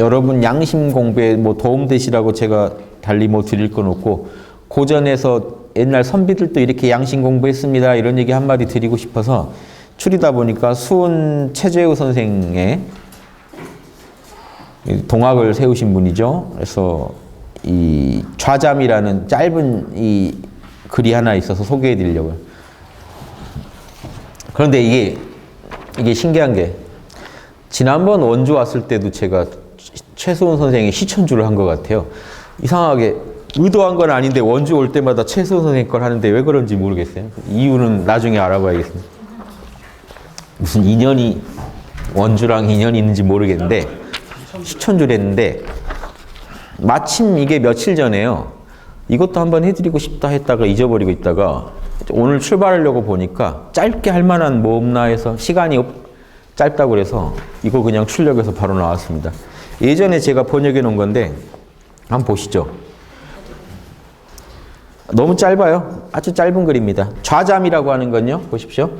여러분 양심 공부에 뭐 도움 되시라고 제가 달리 뭐 드릴 건 없고 고전에서 옛날 선비들도 이렇게 양심 공부했습니다 이런 얘기 한마디 드리고 싶어서 추리다 보니까 수은 최재우 선생의 이 동학을 세우신 분이죠. 그래서 이 좌잠이라는 짧은 이 글이 하나 있어서 소개해 드리려고요. 그런데 이게 이게 신기한 게 지난번 원주 왔을 때도 제가 최소은 선생의 시천주를 한 것 같아요. 이상하게 의도한 건 아닌데 원주 올 때마다 최소은 선생 걸 하는데 왜 그런지 모르겠어요. 이유는 나중에 알아봐야겠습니다. 무슨 인연이 원주랑 인연이 있는지 모르겠는데 시천주를 했는데 마침 이게 며칠 전에요. 이것도 한번 해드리고 싶다 했다가 잊어버리고 있다가 오늘 출발하려고 보니까 짧게 할 만한 뭐 없나 해서 시간이 없- 짧다고 그래서 이거 그냥 출력해서 바로 나왔습니다. 예전에 제가 번역해 놓은 건데 한번 보시죠. 너무 짧아요. 아주 짧은 글입니다. 좌잠이라고 하는 건요. 보십시오.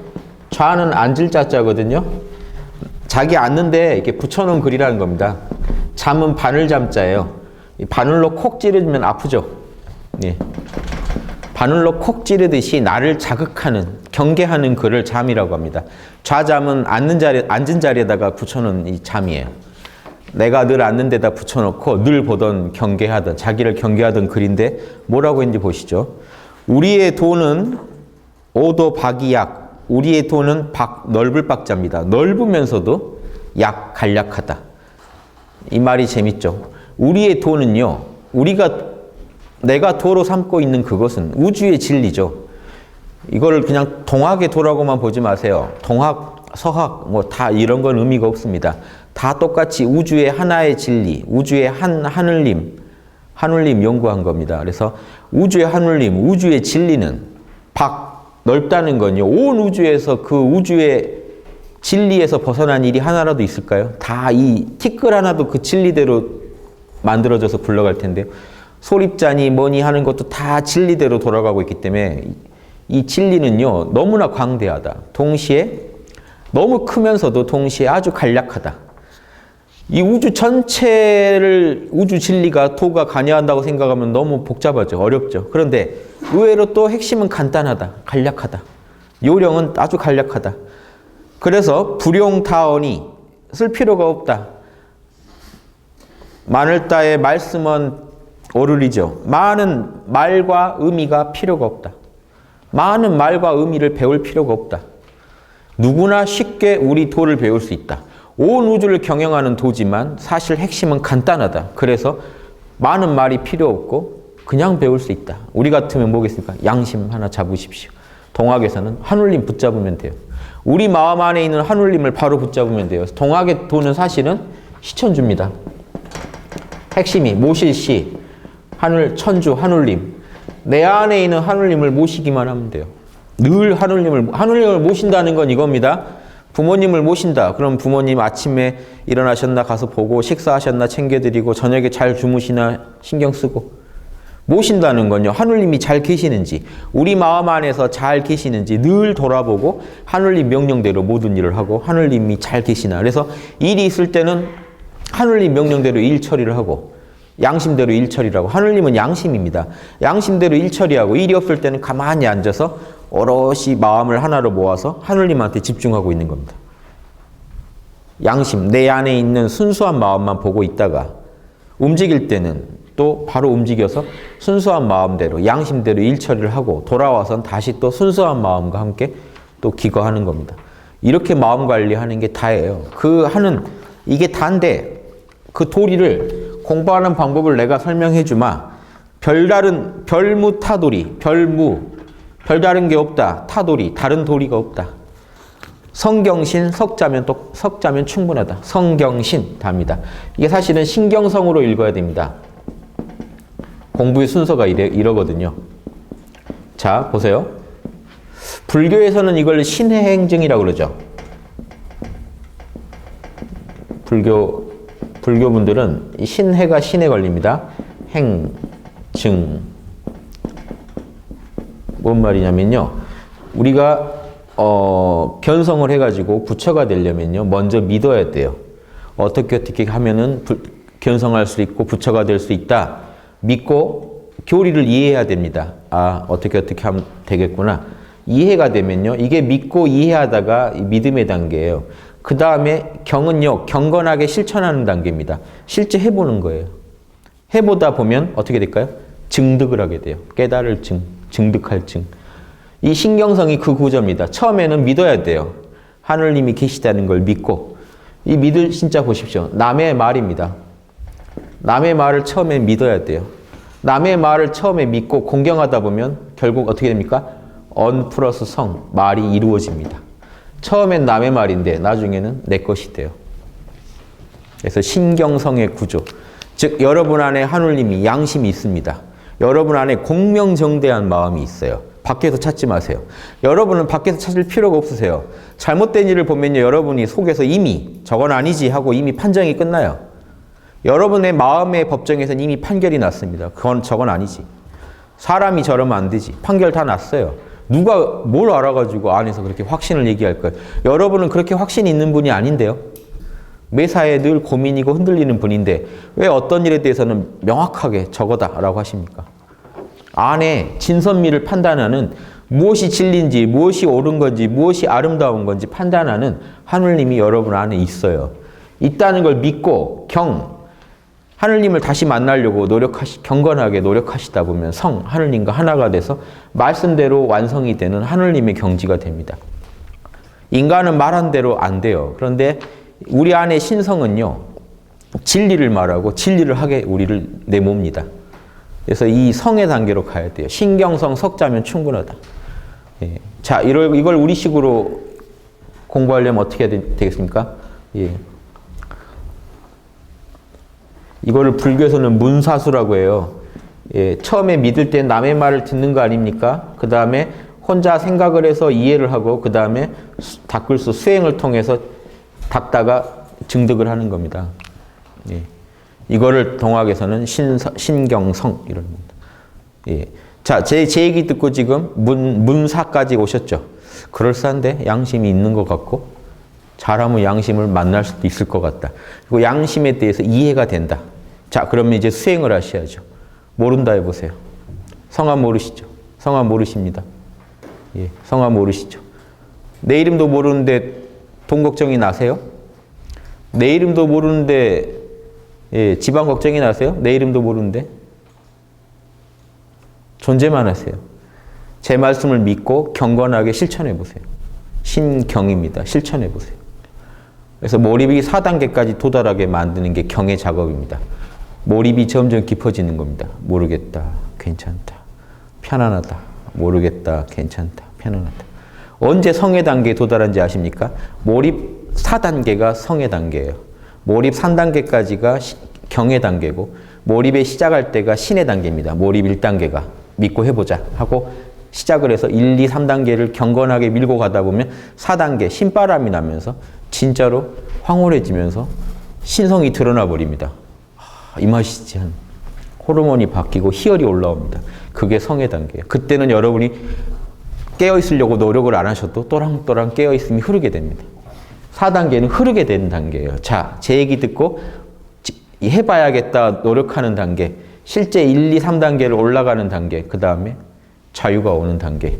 좌는 앉을 자자거든요. 자기 앉는데 이렇게 붙여놓은 글이라는 겁니다. 잠은 바늘 잠자예요. 이 바늘로 콕 찌르면 아프죠. 예. 바늘로 콕 찌르듯이 나를 자극하는 경계하는 글을 잠이라고 합니다. 좌잠은 앉는 자리 앉은 자리에다가 붙여놓은 이 잠이에요. 내가 늘 앉는 데다 붙여놓고 늘 보던 경계하던 자기를 경계하던 글인데 뭐라고 했는지 보시죠. 우리의 돈은 오도 박이약 우리의 돈은 박 넓을 박자입니다. 넓으면서도 약 간략하다. 이 말이 재밌죠. 우리의 돈은요. 우리가 내가 도로 삼고 있는 그것은 우주의 진리죠. 이거를 그냥 동학의 도라고만 보지 마세요. 동학, 서학 뭐 다 이런 건 의미가 없습니다. 다 똑같이 우주의 하나의 진리, 우주의 한 하늘님, 하늘님 연구한 겁니다. 그래서 우주의 하늘님, 우주의 진리는 박 넓다는 건요. 온 우주에서 그 우주의 진리에서 벗어난 일이 하나라도 있을까요? 다 이 티끌 하나도 그 진리대로 만들어져서 굴러갈 텐데요. 소립자니 뭐니 하는 것도 다 진리대로 돌아가고 있기 때문에 이 진리는요 너무나 광대하다. 동시에 너무 크면서도 동시에 아주 간략하다. 이 우주 전체를 우주 진리가 도가 관여한다고 생각하면 너무 복잡하죠. 어렵죠. 그런데 의외로 또 핵심은 간단하다. 간략하다. 요령은 아주 간략하다. 그래서 불용타언이 쓸 필요가 없다. 마늘따의 말씀은 오르리죠. 많은 말과 의미가 필요가 없다. 많은 말과 의미를 배울 필요가 없다. 누구나 쉽게 우리 도를 배울 수 있다. 온 우주를 경영하는 도지만 사실 핵심은 간단하다. 그래서 많은 말이 필요 없고 그냥 배울 수 있다. 우리 같으면 뭐겠습니까? 양심 하나 잡으십시오. 동학에서는 한울림 붙잡으면 돼요. 우리 마음 안에 있는 한울림을 바로 붙잡으면 돼요. 동학의 도는 사실은 시천주입니다. 핵심이 모실시, 하늘 천주, 하늘님. 내 안에 있는 하늘님을 모시기만 하면 돼요. 늘 하늘님을 하늘님을 모신다는 건 이겁니다. 부모님을 모신다. 그럼 부모님 아침에 일어나셨나 가서 보고 식사하셨나 챙겨드리고 저녁에 잘 주무시나 신경 쓰고 모신다는 건요. 하늘님이 잘 계시는지 우리 마음 안에서 잘 계시는지 늘 돌아보고 하늘님 명령대로 모든 일을 하고 하늘님이 잘 계시나. 그래서 일이 있을 때는 하늘님 명령대로 일 처리를 하고 양심대로 일 처리라고 하늘님은 양심입니다. 양심대로 일 처리하고 일이 없을 때는 가만히 앉아서 오롯이 마음을 하나로 모아서 하늘님한테 집중하고 있는 겁니다. 양심 내 안에 있는 순수한 마음만 보고 있다가 움직일 때는 또 바로 움직여서 순수한 마음대로 양심대로 일 처리를 하고 돌아와선 다시 또 순수한 마음과 함께 또 기거하는 겁니다. 이렇게 마음 관리하는 게 다예요. 그 하는 이게 다인데 그 도리를 공부하는 방법을 내가 설명해 주마. 별다른 별무 타도리, 별무 별다른 게 없다. 타도리, 다른 도리가 없다. 성경신 석자면 또 석자면 충분하다. 성경신 답니다. 이게 사실은 신경성으로 읽어야 됩니다. 공부의 순서가 이래, 이러거든요. 자, 보세요. 불교에서는 이걸 신의 행증이라고 그러죠. 불교 불교분들은 이 신해가 신에 걸립니다. 행, 증. 뭔 말이냐면요. 우리가 어, 변성을 해가지고 부처가 되려면요. 먼저 믿어야 돼요. 어떻게 어떻게 하면은 불- 견성할 수 있고 부처가 될 수 있다. 믿고 교리를 이해해야 됩니다. 아, 어떻게 어떻게 하면 되겠구나. 이해가 되면요. 이게 믿고 이해하다가 이 믿음의 단계예요. 그 다음에 경은요. 경건하게 실천하는 단계입니다. 실제 해보는 거예요. 해보다 보면 어떻게 될까요? 증득을 하게 돼요. 깨달을 증, 증득할 증. 이 신경성이 그 구조입니다. 처음에는 믿어야 돼요. 하늘님이 계시다는 걸 믿고 이 믿을 진짜 보십시오. 남의 말입니다. 남의 말을 처음에 믿어야 돼요. 남의 말을 처음에 믿고 공경하다 보면 결국 어떻게 됩니까? 언 플러스 성, 말이 이루어집니다. 처음엔 남의 말인데 나중에는 내 것이 돼요. 그래서 신경성의 구조. 즉, 여러분 안에 하늘님이 양심이 있습니다. 여러분 안에 공명정대한 마음이 있어요. 밖에서 찾지 마세요. 여러분은 밖에서 찾을 필요가 없으세요. 잘못된 일을 보면요, 여러분이 속에서 이미 저건 아니지 하고 이미 판정이 끝나요. 여러분의 마음의 법정에서는 이미 판결이 났습니다. 그건 저건 아니지. 사람이 저러면 안 되지. 판결 다 났어요. 누가 뭘 알아가지고 안에서 그렇게 확신을 얘기할 거예요. 여러분은 그렇게 확신이 있는 분이 아닌데요. 매사에 늘 고민이고 흔들리는 분인데 왜 어떤 일에 대해서는 명확하게 저거다라고 하십니까? 안에 진선미를 판단하는 무엇이 진리인지 무엇이 옳은 건지 무엇이 아름다운 건지 판단하는 하늘님이 여러분 안에 있어요. 있다는 걸 믿고 경 하늘님을 다시 만나려고 노력하시 경건하게 노력하시다 보면 성 하늘님과 하나가 돼서 말씀대로 완성이 되는 하늘님의 경지가 됩니다. 인간은 말한 대로 안 돼요. 그런데 우리 안에 신성은요 진리를 말하고 진리를 하게 우리를 내몹니다. 그래서 이 성의 단계로 가야 돼요. 신경성 석자면 충분하다. 예. 자, 이걸, 우리식으로 공부하려면 어떻게 해야 되, 겠습니까 예. 이거를 불교에서는 문사수라고 해요. 예. 처음에 믿을 때 남의 말을 듣는 거 아닙니까? 그 다음에 혼자 생각을 해서 이해를 하고, 그 다음에 닦을수 수행을 통해서 닦다가 증득을 하는 겁니다. 예. 이거를 동학에서는 신서, 신경성 이런 겁니다. 예. 자, 제, 제 얘기 듣고 지금 문, 문사까지 오셨죠? 그럴싸한데 양심이 있는 것 같고 잘하면 양심을 만날 수도 있을 것 같다. 그리고 양심에 대해서 이해가 된다. 자, 그러면 이제 수행을 하셔야죠. 모른다 해보세요. 성함 모르시죠? 성함 모르십니다. 예, 성함 모르시죠? 내 이름도 모르는데 돈 걱정이 나세요? 내 이름도 모르는데 예, 집안 걱정이 나세요? 내 이름도 모르는데? 존재만 하세요. 제 말씀을 믿고 경건하게 실천해 보세요. 신경입니다. 실천해 보세요. 그래서 몰입이 4단계까지 도달하게 만드는 게 경의 작업입니다. 몰입이 점점 깊어지는 겁니다. 모르겠다. 괜찮다. 편안하다. 모르겠다. 괜찮다. 편안하다. 언제 성의 단계에 도달한지 아십니까? 몰입 4단계가 성의 단계예요. 몰입 3단계까지가 경의 단계고 몰입에 시작할 때가 신의 단계입니다. 몰입 1단계가 믿고 해보자 하고 시작을 해서 1, 2, 3단계를 경건하게 밀고 가다 보면 4단계 신바람이 나면서 진짜로 황홀해지면서 신성이 드러나 버립니다. 이 맛이지 한 호르몬이 바뀌고 희열이 올라옵니다. 그게 성의 단계예요. 그때는 여러분이 깨어 있으려고 노력을 안 하셔도 또랑또랑 깨어 있음이 흐르게 됩니다. 4단계는 흐르게 되는 단계예요. 자, 제 얘기 듣고 해봐야겠다 노력하는 단계. 실제 1, 2, 3단계를 올라가는 단계. 그 다음에 자유가 오는 단계.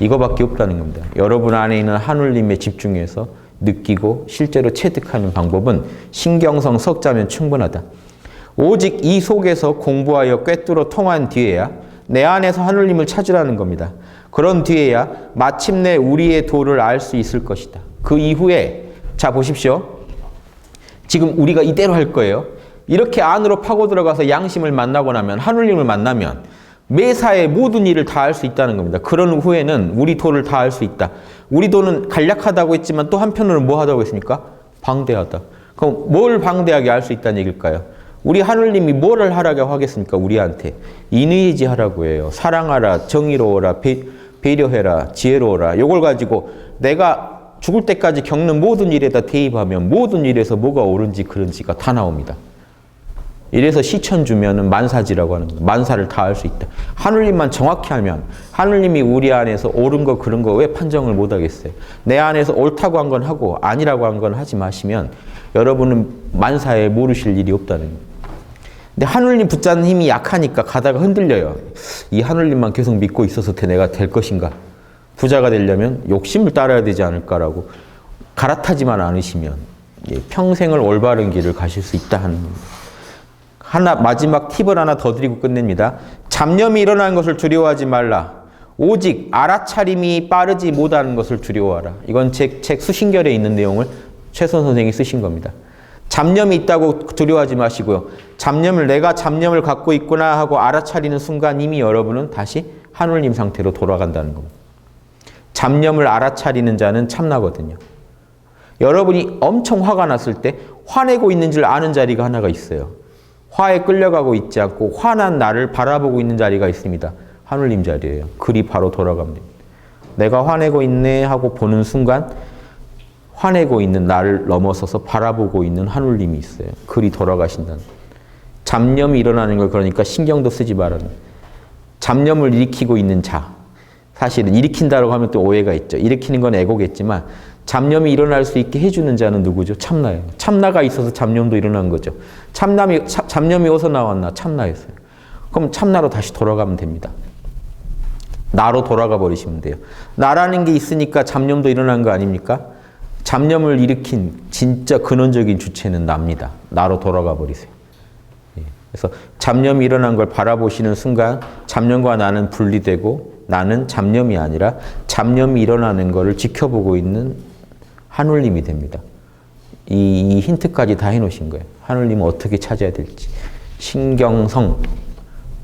이거밖에 없다는 겁니다. 여러분 안에 있는 하늘님에 집중해서 느끼고 실제로 체득하는 방법은 신경성 석자면 충분하다. 오직 이 속에서 공부하여 꿰뚫어 통한 뒤에야 내 안에서 하늘님을 찾으라는 겁니다. 그런 뒤에야 마침내 우리의 도를 알 수 있을 것이다. 그 이후에 자 보십시오. 지금 우리가 이대로 할 거예요. 이렇게 안으로 파고 들어가서 양심을 만나고 나면 하늘님을 만나면 매사의 모든 일을 다 할 수 있다는 겁니다. 그런 후에는 우리 도를 다 할 수 있다. 우리 도는 간략하다고 했지만 또 한편으로는 뭐 하다고 했습니까? 방대하다. 그럼 뭘 방대하게 할 수 있다는 얘기일까요? 우리 하늘님이 뭐를 하라고 하겠습니까? 우리한테 인의지 하라고 해요. 사랑하라, 정의로워라, 배, 배려해라, 지혜로워라. 요걸 가지고 내가 죽을 때까지 겪는 모든 일에다 대입하면 모든 일에서 뭐가 옳은지 그런지가 다 나옵니다. 이래서 시천 주면은 만사지라고 하는 거예요. 만사를 다 할 수 있다. 하늘님만 정확히 하면 하늘님이 우리 안에서 옳은 거 그런 거 왜 판정을 못 하겠어요? 내 안에서 옳다고 한 건 하고 아니라고 한 건 하지 마시면 여러분은 만사에 모르실 일이 없다는 거예요. 근데 하늘님 붙잡는 힘이 약하니까 가다가 흔들려요. 이 하늘님만 계속 믿고 있어서 내가 될 것인가? 부자가 되려면 욕심을 따라야 되지 않을까라고 갈아타지만 않으시면 예, 평생을 올바른 길을 가실 수 있다 하는 겁니다. 하나 마지막 팁을 하나 더 드리고 끝냅니다. 잡념이 일어나는 것을 두려워하지 말라. 오직 알아차림이 빠르지 못하는 것을 두려워하라. 이건 책, 책 수신결에 있는 내용을 최선 선생이 쓰신 겁니다. 잡념이 있다고 두려워하지 마시고요. 잡념을 내가 잡념을 갖고 있구나 하고 알아차리는 순간 이미 여러분은 다시 하늘님 상태로 돌아간다는 겁니다. 잡념을 알아차리는 자는 참나거든요. 여러분이 엄청 화가 났을 때 화내고 있는 줄 아는 자리가 하나가 있어요. 화에 끌려가고 있지 않고 화난 나를 바라보고 있는 자리가 있습니다. 하늘님 자리예요. 그리 바로 돌아가면 됩니다. 내가 화내고 있네 하고 보는 순간 화내고 있는 나를 넘어서서 바라보고 있는 하늘님이 있어요. 그리 돌아가신다는. 잡념이 일어나는 걸 그러니까 신경도 쓰지 말라는. 잡념을 일으키고 있는 자. 사실은 일으킨다고 하면 또 오해가 있죠. 일으키는 건 에고겠지만 잡념이 일어날 수 있게 해주는 자는 누구죠? 참나예요. 참나가 있어서 잡념도 일어난 거죠. 참남이 차- 잡념이 어디서 나왔나? 참나였어요. 그럼 참나로 다시 돌아가면 됩니다. 나로 돌아가 버리시면 돼요. 나라는 게 있으니까 잡념도 일어난 거 아닙니까? 잡념을 일으킨 진짜 근원적인 주체는 납니다. 나로 돌아가 버리세요. 예. 그래서 잡념이 일어난 걸 바라보시는 순간 잡념과 나는 분리되고 나는 잡념이 아니라 잡념이 일어나는 것을 지켜보고 있는 하늘님이 됩니다. 이, 이 힌트까지 다 해놓으신 거예요. 하늘님은 어떻게 찾아야 될지. 신경성,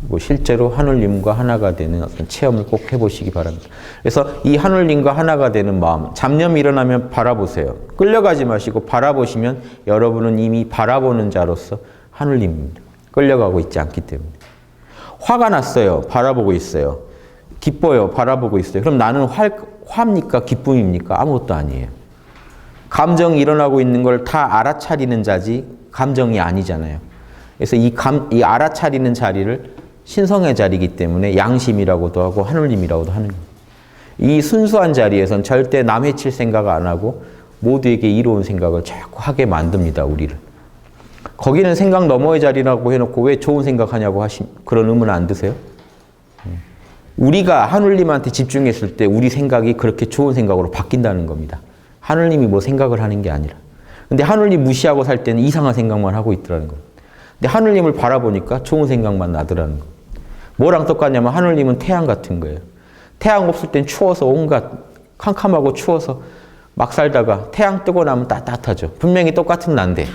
뭐 실제로 하늘님과 하나가 되는 어떤 체험을 꼭 해보시기 바랍니다. 그래서 이 하늘님과 하나가 되는 마음, 잡념이 일어나면 바라보세요. 끌려가지 마시고 바라보시면 여러분은 이미 바라보는 자로서 하늘님입니다. 끌려가고 있지 않기 때문에. 화가 났어요. 바라보고 있어요. 기뻐요. 바라보고 있어요. 그럼 나는 화, 화입니까? 기쁨입니까? 아무것도 아니에요. 감정이 일어나고 있는 걸 다 알아차리는 자지 감정이 아니잖아요. 그래서 이 감, 이 알아차리는 자리를 신성의 자리이기 때문에 양심이라고도 하고 하늘님이라고도 하는 거예요. 이 순수한 자리에선 절대 남 해칠 생각 안 하고 모두에게 이로운 생각을 자꾸 하게 만듭니다, 우리를. 거기는 생각 너머의 자리라고 해놓고 왜 좋은 생각하냐고 하시 그런 의문 안 드세요? 우리가 하늘님한테 집중했을 때 우리 생각이 그렇게 좋은 생각으로 바뀐다는 겁니다. 하늘님이 뭐 생각을 하는 게 아니라. 근데 하늘님 무시하고 살 때는 이상한 생각만 하고 있더라는 겁니다. 근데 하늘님을 바라보니까 좋은 생각만 나더라는 거. 뭐랑 똑같냐면 하늘님은 태양 같은 거예요. 태양 없을 땐 추워서 온갖 캄캄하고 추워서 막 살다가 태양 뜨고 나면 따뜻하죠. 분명히 똑같은 난데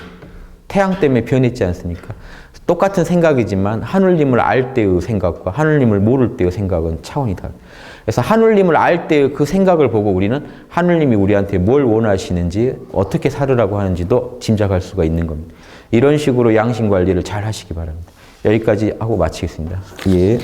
태양 때문에 변했지 않습니까? 똑같은 생각이지만 하늘님을 알 때의 생각과 하늘님을 모를 때의 생각은 차원이 다르. 그래서 하늘님을 알 때의 그 생각을 보고 우리는 하늘님이 우리한테 뭘 원하시는지 어떻게 살으라고 하는지도 짐작할 수가 있는 겁니다. 이런 식으로 양심 관리를 잘 하시기 바랍니다. 여기까지 하고 마치겠습니다. 예.